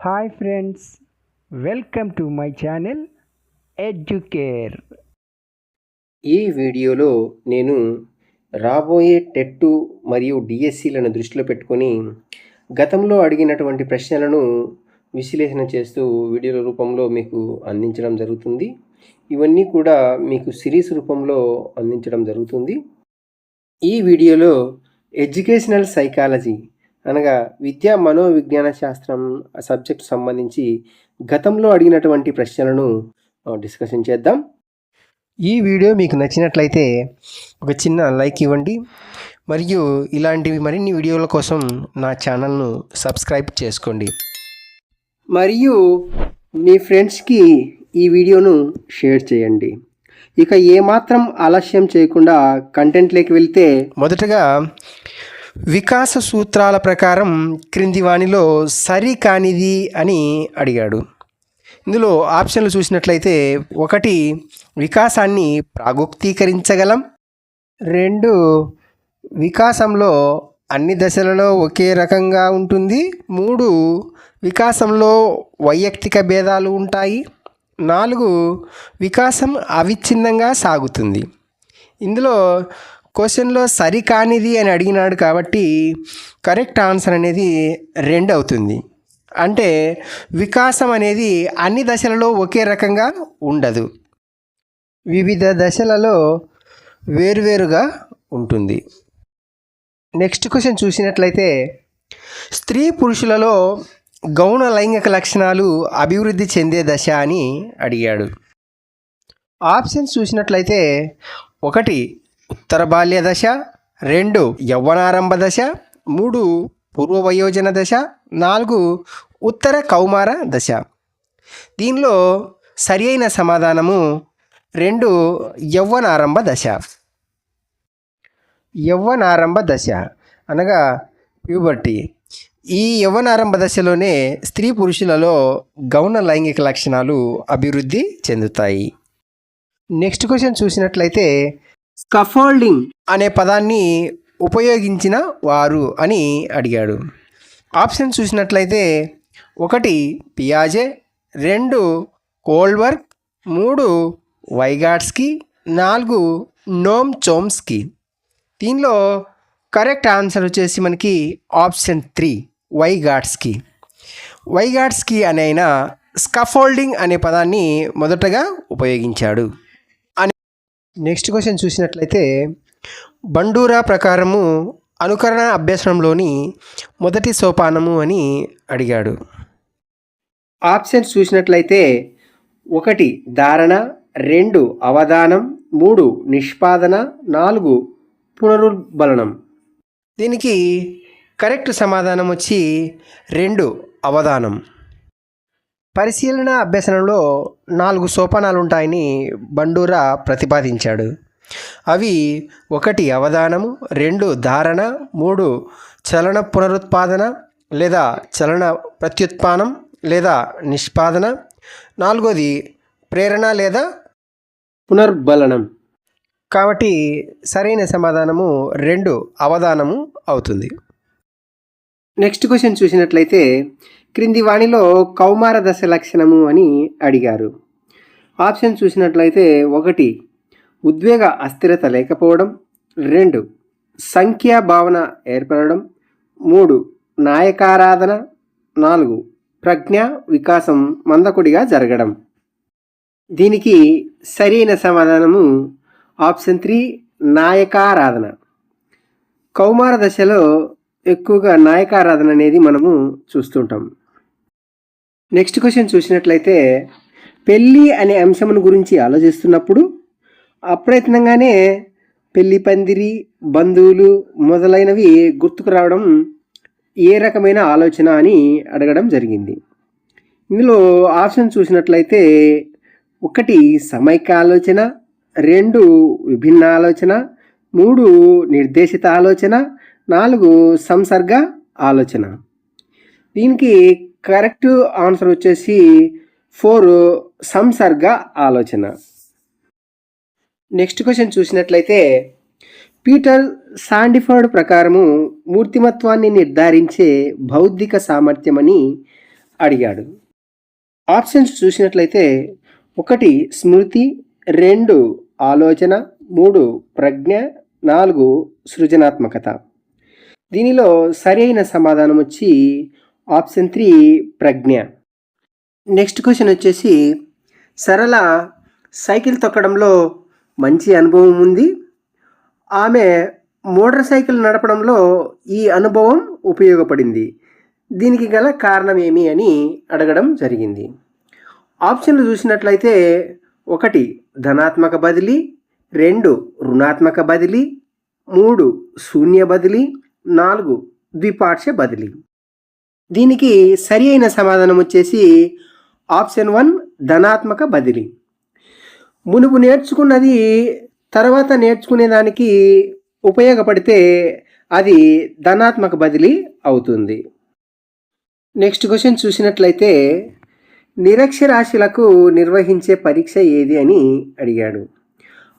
Hi friends welcome to my channel Educare. ఈ వీడియోలో నేను రాబోయే టెట్టు మరియు డిఎస్సిలను దృష్టిలో పెట్టుకొని గతంలో అడిగినటువంటి ప్రశ్నలను విశ్లేషణ చేస్తూ వీడియోల రూపంలో మీకు అందించడం జరుగుతుంది. ఇవన్నీ కూడా మీకు సిరీస్ రూపంలో అందించడం జరుగుతుంది. ఈ వీడియోలో ఎడ్యుకేషనల్ సైకాలజీ అనగా విద్యా మనోవిజ్ఞాన శాస్త్రం సబ్జెక్ట్ సంబంధించి గతంలో అడిగినటువంటి ప్రశ్నలను డిస్కషన్ చేద్దాం. ఈ వీడియో మీకు నచ్చినట్లయితే ఒక చిన్న లైక్ ఇవ్వండి. మరియు ఇలాంటివి మరిన్ని వీడియోల కోసం నా ఛానల్ను సబ్స్క్రైబ్ చేసుకోండి. మరియు మీ ఫ్రెండ్స్కి ఈ వీడియోను షేర్ చేయండి. ఇక ఏమాత్రం ఆలస్యం చేయకుండా కంటెంట్లోకి వెళ్తే మొదటగా వికాస సూత్రాల ప్రకారం క్రింది వాణిలో సరి కానిది అని అడిగాడు. ఇందులో ఆప్షన్లు చూసినట్లయితే ఒకటి వికాసాన్ని ప్రాగుక్తీకరించగలం. రెండు వికాసంలో అన్ని దశలలో ఒకే రకంగా ఉంటుంది. మూడు వికాసంలో వైయక్తిక భేదాలు ఉంటాయి. నాలుగు వికాసం అవిచ్ఛిన్నంగా సాగుతుంది. ఇందులో క్వశ్చన్లో సరికానిది అని అడిగినాడు కాబట్టి కరెక్ట్ ఆన్సర్ అనేది రెండు అవుతుంది. అంటే వికాసం అనేది అన్ని దశలలో ఒకే రకంగా ఉండదు. వివిధ దశలలో వేరువేరుగా ఉంటుంది. నెక్స్ట్ క్వశ్చన్ చూసినట్లయితే స్త్రీ పురుషులలో గౌణ లైంగిక లక్షణాలు అభివృద్ధి చెందే దశ అని అడిగాడు. ఆప్షన్స్ చూసినట్లయితే ఒకటి ఉత్తర బాల్య దశ రెండు యవ్వనారంభ దశ మూడు పూర్వవయోజన దశ నాలుగు ఉత్తర కౌమార దశ. దీనిలో సరి అయిన సమాధానము రెండు యవ్వనారంభ దశ. యవ్వనారంభ దశ అనగా ప్యూబర్టీ. ఈ యవ్వనారంభ దశలోనే స్త్రీ పురుషులలో గౌణ లైంగిక లక్షణాలు అభివృద్ధి చెందుతాయి. నెక్స్ట్ క్వశ్చన్ చూసినట్లయితే స్కఫోల్డింగ్ అనే పదాన్ని ఉపయోగించిన వారు అని అడిగాడు. ఆప్షన్ చూసినట్లయితే ఒకటి పియాజే రెండు కోల్వర్క్ మూడు వైగాట్స్కి నాలుగు నోమ్ చోమ్స్కి దీనిలో కరెక్ట్ ఆన్సర్ వచ్చేసి మనకి ఆప్షన్ త్రీ వైగాట్స్కి వైగాట్స్కి అనే ఆయన స్కఫోల్డింగ్ అనే పదాన్ని మొదటగా ఉపయోగించాడు. నెక్స్ట్ క్వశ్చన్ చూసినట్లయితే బండూరా ప్రకారము అనుకరణ అభ్యసనంలోని మొదటి సోపానము అని అడిగాడు. ఆప్షన్స్ చూసినట్లయితే ఒకటి ధారణ రెండు అవధానం మూడు నిష్పాదన నాలుగు పునరుద్బలనం. దీనికి కరెక్ట్ సమాధానం వచ్చి రెండు అవధానం. పరిశీలన అభ్యసనంలో నాలుగు సోపానాలు ఉంటాయని బండూరా ప్రతిపాదించాడు. అవి ఒకటి అవధానము రెండు ధారణ మూడు చలన పునరుత్పాదన లేదా చలన ప్రత్యుత్పానం లేదా నిష్పాదన నాలుగోది ప్రేరణ లేదా పునర్బలనం. కాబట్టి సరైన సమాధానము రెండు అవధానము అవుతుంది. నెక్స్ట్ క్వశ్చన్ చూసినట్లయితే క్రింది వాణిలో కౌమార దశ లక్షణము అని అడిగారు. ఆప్షన్ చూసినట్లయితే ఒకటి ఉద్వేగ అస్థిరత లేకపోవడం. రెండు సంఖ్యా భావన ఏర్పడడం. మూడు నాయకారాధన. నాలుగు ప్రజ్ఞ వికాసం మందకుడిగా జరగడం. దీనికి సరైన సమాధానము ఆప్షన్ త్రీ నాయకారాధన. కౌమార దశలో ఎక్కువగా నాయకారాధన అనేది మనము చూస్తుంటాం. నెక్స్ట్ క్వశ్చన్ చూసినట్లయితే పెళ్ళి అనే అంశమును గురించి ఆలోచిస్తున్నప్పుడు అప్రయత్నంగానే పెళ్ళి పందిరి బంధువులు మొదలైనవి గుర్తుకు రావడం ఏ రకమైన ఆలోచన అని అడగడం జరిగింది. ఇందులో ఆప్షన్ చూసినట్లయితే ఒకటి సమైక్య ఆలోచన రెండు విభిన్న ఆలోచన మూడు నిర్దేశిత ఆలోచన నాలుగు సంసర్గ ఆలోచన. దీనికి కరెక్ట్ ఆన్సర్ వచ్చేసి ఫోర్ సంసర్గ ఆలోచన. నెక్స్ట్ క్వశ్చన్ చూసినట్లయితే పీటర్ సాండిఫర్డ్ ప్రకారము మూర్తిమత్వాన్ని నిర్ధారించే బౌద్ధిక సామర్థ్యమని అడిగాడు. ఆప్షన్స్ చూసినట్లయితే ఒకటి స్మృతి రెండు ఆలోచన మూడు ప్రజ్ఞ నాలుగు సృజనాత్మకత. దీనిలో సరైన సమాధానం వచ్చి ఆప్షన్ త్రీ ప్రజ్ఞ. నెక్స్ట్ క్వశ్చన్ వచ్చేసి సరళ సైకిల్ తొక్కడంలో మంచి అనుభవం ఉంది. ఆమె మోటార్ సైకిల్ నడపడంలో ఈ అనుభవం ఉపయోగపడింది. దీనికి గల కారణం ఏమి అని అడగడం జరిగింది. ఆప్షన్లు చూసినట్లయితే ఒకటి ధనాత్మక బదిలీ రెండు రుణాత్మక బదిలీ మూడు శూన్య బదిలీ నాలుగు ద్విపార్శ్వ బదిలీ. దీనికి సరి అయిన సమాధానం వచ్చేసి ఆప్షన్ వన్ ధనాత్మక బదిలీ. మునుపు నేర్చుకున్నది తర్వాత నేర్చుకునేదానికి ఉపయోగపడితే అది ధనాత్మక బదిలీ అవుతుంది. నెక్స్ట్ క్వశ్చన్ చూసినట్లయితే నిరక్షరాశులకు నిర్వహించే పరీక్ష ఏది అని అడిగాడు.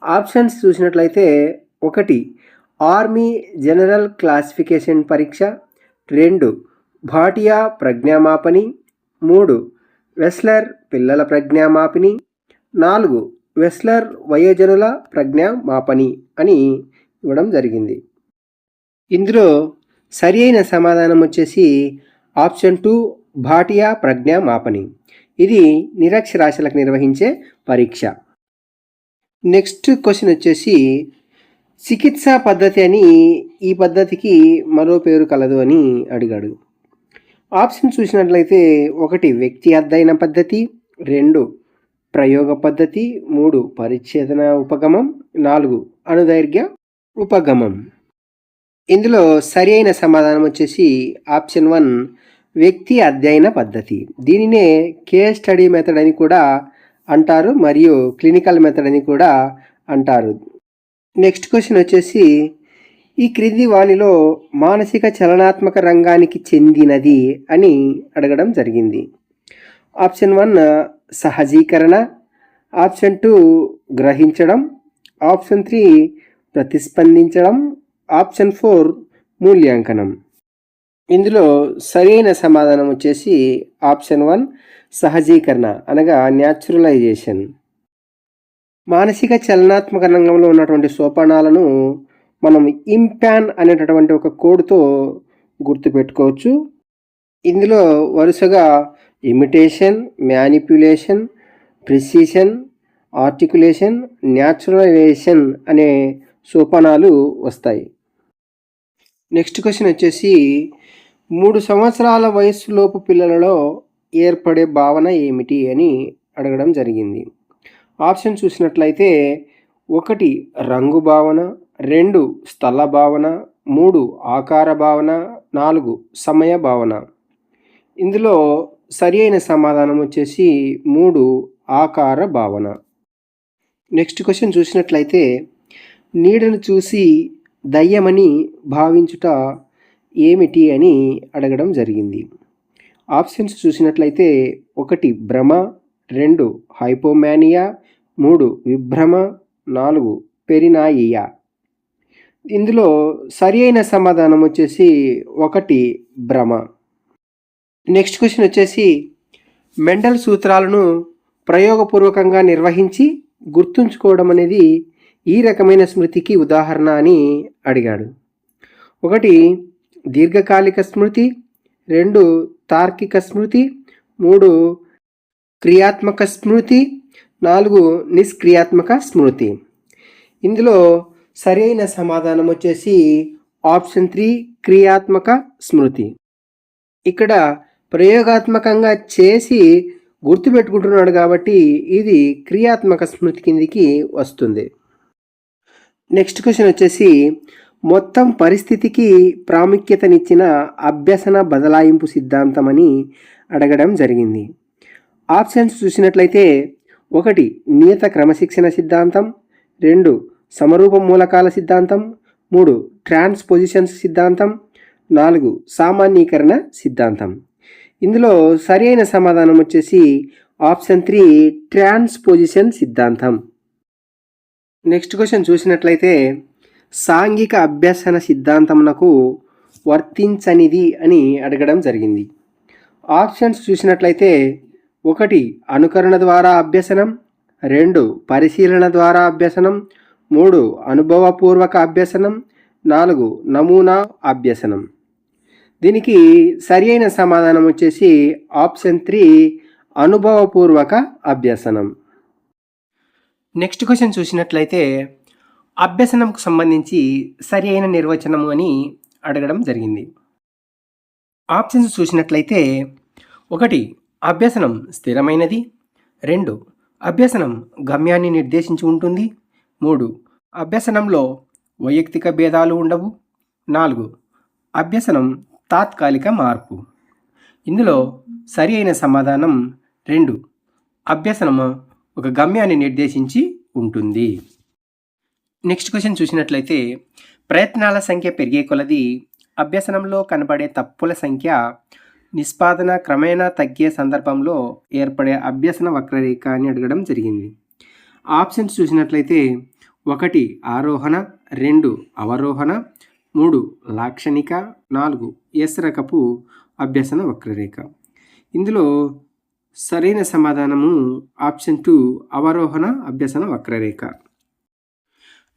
ఆప్షన్స్ చూసినట్లయితే ఒకటి ఆర్మీ జనరల్ క్లాసిఫికేషన్ పరీక్ష రెండు భాటియా ప్రజ్ఞామాపిని మూడు వెస్లర్ పిల్లల ప్రజ్ఞామాపిని నాలుగు వెస్లర్ వయోజనుల ప్రజ్ఞామాపని అని ఇవ్వడం జరిగింది. ఇందులో సరి అయిన సమాధానం వచ్చేసి ఆప్షన్ టూ భాటియా ప్రజ్ఞామాపని. ఇది నిరక్షరాస్యులకు నిర్వహించే పరీక్ష. నెక్స్ట్ క్వశ్చన్ వచ్చేసి చికిత్సా పద్ధతి అని ఈ పద్ధతికి మరో పేరు కలదు అని అడిగాడు. ఆప్షన్ చూసినట్లయితే ఒకటి వ్యక్తి అద్దైన పద్ధతి రెండు ప్రయోగ పద్ధతి మూడు పరిచ్ఛేదన ఉపగమం నాలుగు అణుదైర్ఘ్య ఉపగమం. ఇందులో సరి అయిన సమాధానం వచ్చేసి ఆప్షన్ వన్ వ్యక్తి అధ్యయన పద్ధతి. దీనినే కేస్ స్టడీ మెథడ్ అని కూడా అంటారు మరియు క్లినికల్ మెథడ్ అని కూడా అంటారు. నెక్స్ట్ క్వశ్చన్ వచ్చేసి ఈ క్రింది వాణిలో మానసిక చలనాత్మక రంగానికి చెందినది అని అడగడం జరిగింది. ఆప్షన్ వన్ సహజీకరణ. ఆప్షన్ టూ గ్రహించడం. ఆప్షన్ త్రీ ప్రతిస్పందించడం. ఆప్షన్ ఫోర్ మూల్యాంకనం. ఇందులో సరైన సమాధానం వచ్చేసి ఆప్షన్ వన్ సహజీకరణ అనగా న్యాచురలైజేషన్. మానసిక చలనాత్మక రంగంలో ఉన్నటువంటి సోపానాలను మనం ఇంపాన్ అనేటటువంటి ఒక కోడ్తో గుర్తుపెట్టుకోవచ్చు. ఇందులో వరుసగా imitation manipulation precision articulation naturalization అనే సోపానాలు వస్తాయి. నెక్స్ట్ క్వశ్చన్ వచ్చేసి మూడు సంవత్సరాల వయస్సులోపు పిల్లలలో ఏర్పడే భావన ఏమిటి అని అడగడం జరిగింది. ఆప్షన్ చూసినట్లయితే ఒకటి రంగు భావన రెండు స్థల భావన మూడు ఆకార భావన నాలుగు సమయ భావన. ఇందులో సరి అయిన సమాధానం వచ్చేసి మూడు ఆకార భావన. నెక్స్ట్ క్వశ్చన్ చూసినట్లయితే నీడను చూసి దయ్యమని భావించుట ఏమిటి అని అడగడం జరిగింది. ఆప్షన్స్ చూసినట్లయితే ఒకటి భ్రమ రెండు హైపోమానియా మూడు విభ్రమ నాలుగు పెరినాయియా. ఇందులో సరి అయిన సమాధానం వచ్చేసి ఒకటి భ్రమ. నెక్స్ట్ క్వశ్చన్ వచ్చేసి మెండల్ సూత్రాలను ప్రయోగపూర్వకంగా నిర్వహించి గుర్తుంచుకోవడం అనేది ఈ రకమైన స్మృతికి ఉదాహరణ అని అడిగాడు. ఒకటి దీర్ఘకాలిక స్మృతి. రెండు తార్కిక స్మృతి. మూడు క్రియాత్మక స్మృతి. నాలుగు నిష్క్రియాత్మక స్మృతి. ఇందులో సరైన సమాధానం వచ్చేసి ఆప్షన్ త్రీ క్రియాత్మక స్మృతి. ఇక్కడ ప్రయోగాత్మకంగా చేసి గుర్తుపెట్టుకుంటున్నాడు కాబట్టి ఇది క్రియాత్మక స్మృతి కిందికి వస్తుంది. నెక్స్ట్ క్వశ్చన్ వచ్చేసి మొత్తం పరిస్థితికి ప్రాముఖ్యతనిచ్చిన అభ్యసన బదలాయింపు సిద్ధాంతం అని అడగడం జరిగింది. ఆప్షన్స్ చూసినట్లయితే ఒకటి నియత క్రమశిక్షణ సిద్ధాంతం రెండు సమరూప మూలకాల సిద్ధాంతం. మూడు ట్రాన్స్పొజిషన్స్ సిద్ధాంతం. నాలుగు సామాన్యీకరణ సిద్ధాంతం. ఇందులో సరైన సమాధానం వచ్చేసి ఆప్షన్ త్రీ ట్రాన్స్పోజిషన్ సిద్ధాంతం. నెక్స్ట్ క్వశ్చన్ చూసినట్లయితే సాంఘిక అభ్యసన సిద్ధాంతమునకు వర్తించనిది అని అడగడం జరిగింది. ఆప్షన్స్ చూసినట్లయితే ఒకటి అనుకరణ ద్వారా అభ్యసనం. రెండు పరిశీలన ద్వారా అభ్యసనం. మూడు అనుభవపూర్వక అభ్యసనం. నాలుగు నమూనా అభ్యసనం. దీనికి సరి అయిన సమాధానం వచ్చేసి ఆప్షన్ త్రీ అనుభవపూర్వక అభ్యసనం. నెక్స్ట్ క్వశ్చన్ చూసినట్లయితే అభ్యసనంకు సంబంధించి సరి అయిన అని అడగడం జరిగింది. ఆప్షన్స్ చూసినట్లయితే ఒకటి అభ్యసనం స్థిరమైనది. రెండు అభ్యసనం గమ్యాన్ని నిర్దేశించి ఉంటుంది. మూడు. అభ్యసనంలో వైయక్తిక భేదాలు ఉండవు. నాలుగు. అభ్యసనం తాత్కాలిక మార్పు. ఇందులో సరి అయిన సమాధానం రెండు. అభ్యసనం ఒక గమ్యాన్ని నిర్దేశించి ఉంటుంది. నెక్స్ట్ క్వశ్చన్ చూసినట్లయితే ప్రయత్నాల సంఖ్య పెరిగే కొలది అభ్యసనంలో కనబడే తప్పుల సంఖ్య నిష్పాదన క్రమేణా తగ్గే సందర్భంలో ఏర్పడే అభ్యసన వక్రరేఖ అని అడగడం జరిగింది. ఆప్షన్స్ చూసినట్లయితే ఒకటి ఆరోహణ రెండు అవరోహణ మూడు లాక్షణిక నాలుగు ఎస్ రకపు అభ్యసన వక్రరేఖ. ఇందులో సరైన సమాధానము ఆప్షన్ టూ అవరోహణ అభ్యసన వక్రరేఖ.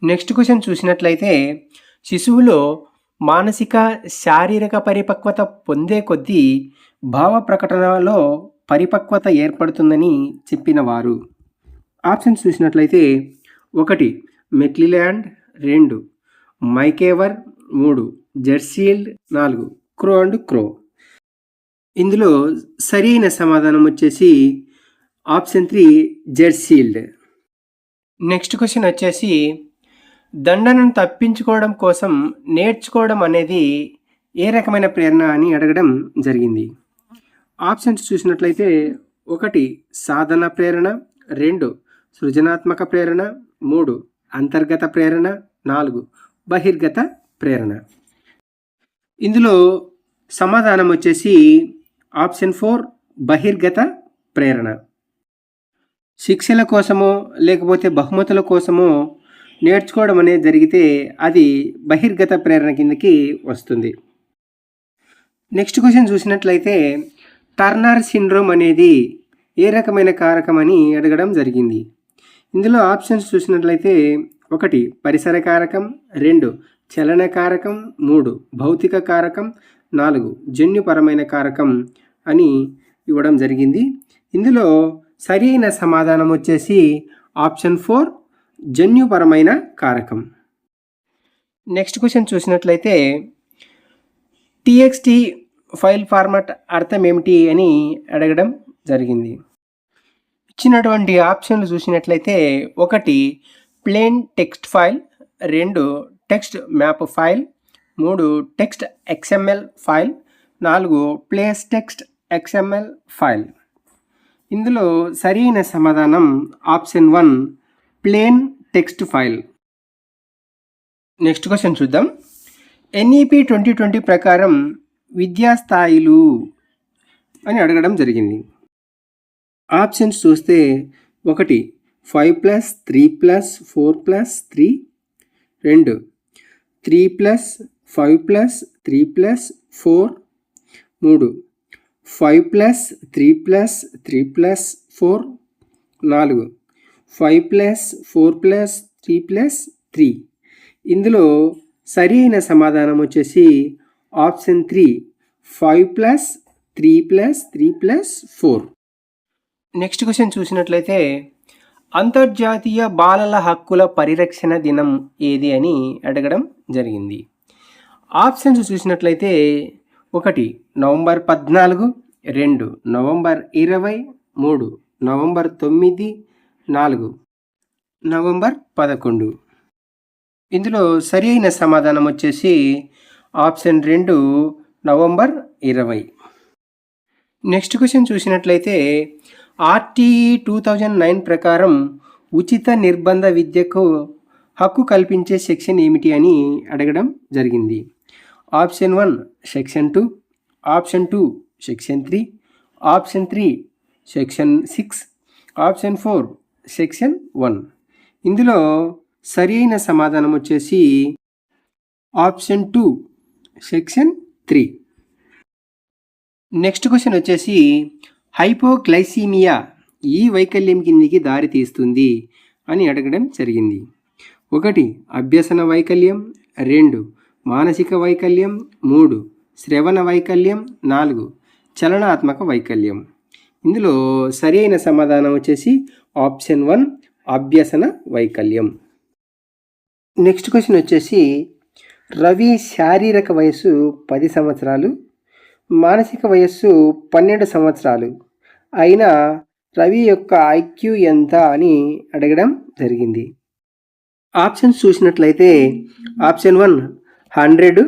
నెక్స్ట్ క్వశ్చన్ చూసినట్లయితే శిశువులో మానసిక శారీరక పరిపక్వత పొందే కొద్దీ భావ ప్రకటనలో పరిపక్వత ఏర్పడుతుందని చెప్పిన వారు. ఆప్షన్స్ చూసినట్లయితే ఒకటి మెక్లీల్యాండ్ రెండు మైకేవర్ మూడు జెర్సీల్డ్ నాలుగు క్రో అండ్ క్రో. ఇందులో సరైన సమాధానం వచ్చేసి option three Jersild. Next question వచ్చేసి దండనను తప్పించుకోవడం కోసం నేర్చుకోవడం అనేది ఏ రకమైన ప్రేరణ అని అడగడం జరిగింది. ఆప్షన్స్ చూసినట్లయితే ఒకటి సాధన ప్రేరణ రెండు సృజనాత్మక ప్రేరణ మూడు అంతర్గత ప్రేరణ నాలుగు బహిర్గత ప్రేరణ. ఇందులో సమాధానం వచ్చేసి ఆప్షన్ ఫోర్ బహిర్గత ప్రేరణ. శిక్షల కోసమో లేకపోతే బహుమతుల కోసమో నేర్చుకోవడం అనేది జరిగితే అది బహిర్గత ప్రేరణ కిందకి వస్తుంది. నెక్స్ట్ క్వశ్చన్ చూసినట్లయితే టర్నర్ సిండ్రోమ్ అనేది ఏ రకమైన కారకం అని అడగడం జరిగింది. ఇందులో ఆప్షన్స్ చూసినట్లయితే ఒకటి పరిసర కారకం రెండు చలన కారకం మూడు భౌతిక కారకం నాలుగు జన్యుపరమైన కారకం అని ఇవ్వడం జరిగింది. ఇందులో సరైన సమాధానం వచ్చేసి ఆప్షన్ ఫోర్ జన్యుపరమైన కారకం. నెక్స్ట్ క్వశ్చన్ చూసినట్లయితే టీఎక్స్టీ ఫైల్ ఫార్మాట్ అర్థం ఏమిటి అని అడగడం జరిగింది. ఇచ్చినటువంటి ఆప్షన్లు చూసినట్లయితే ఒకటి ప్లేన్ టెక్స్ట్ ఫైల్ రెండు టెక్స్ట్ మ్యాప్ ఫైల్ మూడు టెక్స్ట్ ఎక్స్ఎంఎల్ ఫైల్ నాలుగు ప్లేస్ టెక్స్ట్ ఎక్స్ఎంఎల్ ఫైల్. ఇందులో సరైన సమాధానం option one plain text file. Next question చూద్దాం. ఎన్ఈపి ట్వంటీ ట్వంటీ ప్రకారం విద్యా స్థాయిలు అని అడగడం జరిగింది. ఆప్షన్స్ చూస్తే ఒకటి five plus three plus four plus three రెండు three plus five plus three plus four మూడు five plus three plus three plus four నాలుగు five plus four plus three plus three. ఇందులో సరి అయిన సమాధానం వచ్చేసి option three five plus three plus three plus four. Next question చూసినట్లయితే అంతర్జాతీయ బాలల హక్కుల పరిరక్షణ దినం ఏది అని అడగడం జరిగింది. ఆప్షన్స్ చూసినట్లయితే ఒకటి నవంబర్ పద్నాలుగు రెండు నవంబర్ ఇరవై మూడు నవంబర్ తొమ్మిది నాలుగు నవంబర్ పదకొండు. ఇందులో సరి అయిన సమాధానం వచ్చేసి ఆప్షన్ రెండు నవంబర్ ఇరవై. నెక్స్ట్ క్వశ్చన్ చూసినట్లయితే ఆర్టీఈ టూ థౌజండ్ నైన్ ప్రకారం ఉచిత నిర్బంధ విద్యకు హక్కు కల్పించే సెక్షన్ ఏమిటి అని అడగడం జరిగింది. Option one section two option two section three option three section six option four section one. ఇందులో సరి అయిన సమాధానం వచ్చేసి option two section three. Next question వచ్చేసి హైపోగ్లైసీమియా ఈ వైకల్యం కిందికి దారి తీస్తుంది అని అడగడం జరిగింది. ఒకటి అభ్యసన వైకల్యం. రెండు మానసిక వైకల్యం. మూడు శ్రవణ వైకల్యం. నాలుగు చలనాత్మక వైకల్యం. ఇందులో సరి అయిన సమాధానం వచ్చేసి ఆప్షన్ వన్ అభ్యసన వైకల్యం. నెక్స్ట్ క్వశ్చన్ వచ్చేసి రవి శారీరక వయసు పది సంవత్సరాలు మానసిక వయస్సు పన్నెండు సంవత్సరాలు. అయినా రవి యొక్క ఐక్యూ ఎంత అని అడగడం జరిగింది. ఆప్షన్స్ చూసినట్లయితే option one hundred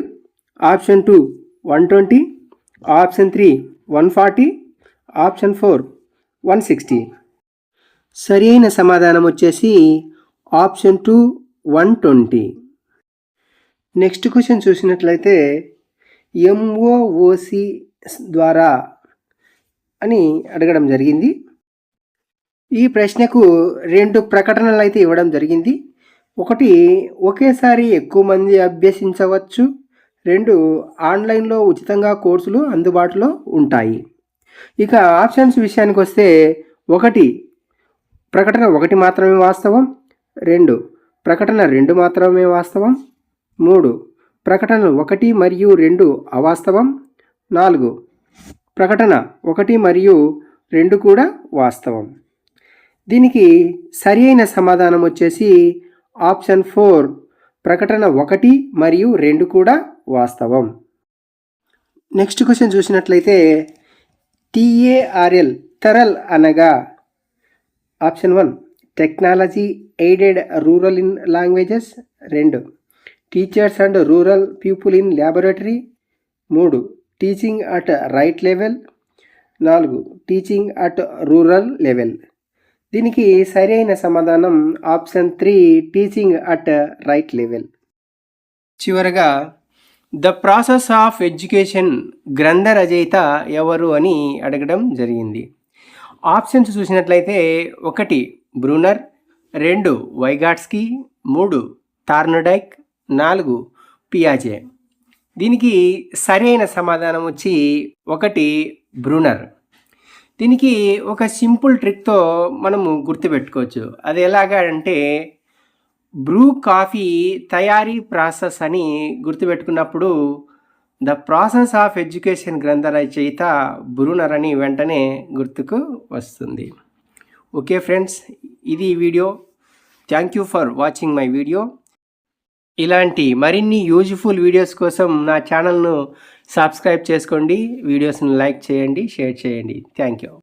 option two one twenty option three one forty option four one sixty. సరి అయిన సమాధానం వచ్చేసి option two one twenty. Next question చూసినట్లయితే ఎంఓఓసి ద్వారా అని అడగడం జరిగింది. ఈ ప్రశ్నకు రెండు ప్రకటనలు అయితే ఇవ్వడం జరిగింది. ఒకటి ఒకేసారి ఎక్కువ మంది అభ్యసించవచ్చు. రెండు ఆన్లైన్లో ఉచితంగా కోర్సులు అందుబాటులో ఉంటాయి. ఇక ఆప్షన్స్ విషయానికి వస్తే ఒకటి ప్రకటన ఒకటి మాత్రమే వాస్తవం. రెండు ప్రకటన రెండు మాత్రమే వాస్తవం. మూడు ప్రకటన ఒకటి మరియు రెండు అవాస్తవం. నాలుగు. ప్రకటన ఒకటి మరియు రెండు కూడా వాస్తవం. దీనికి సరి అయిన సమాధానం వచ్చేసి ఆప్షన్ ఫోర్ ప్రకటన ఒకటి మరియు రెండు కూడా వాస్తవం. నెక్స్ట్ క్వశ్చన్ చూసినట్లయితే టీఏఆర్ఎల్ తెరల్ అనగా option one technology aided rural in languages. రెండు. Teachers and rural people in laboratory మూడు టీచింగ్ అట్ రైట్ లెవెల్ నాలుగు టీచింగ్ అట్ రూరల్ లెవెల్ దీనికి సరైన సమాధానం option three teaching at right level చివరగా ద ప్రాసెస్ ఆఫ్ ఎడ్యుకేషన్ గ్రంథ రచయిత ఎవరు అని అడగడం జరిగింది ఆప్షన్స్ చూసినట్లయితే ఒకటి బ్రూనర్ రెండు వైగాట్స్కి మూడు టార్నడైక్ నాలుగు పియాజే. దీనికి సరైన సమాధానం వచ్చి ఒకటి బ్రూనర్. దీనికి ఒక సింపుల్ ట్రిక్తో మనము గుర్తుపెట్టుకోవచ్చు. అది ఎలాగా అంటే బ్రూ కాఫీ తయారీ ప్రాసెస్ అని గుర్తుపెట్టుకున్నప్పుడు ద ప్రాసెస్ ఆఫ్ ఎడ్యుకేషన్ గ్రంథ రచయిత బ్రూనర్ అని వెంటనే గుర్తుకు వస్తుంది. ఓకే ఫ్రెండ్స్ ఇది video. Thank you for watching my video. ఇలాంటి మరిన్ని యూజ్ఫుల్ వీడియోస్ కోసం నా ఛానల్ను సబ్స్క్రైబ్ చేసుకోండి. వీడియోస్ని లైక్ చేయండి షేర్ చేయండి. Thank you.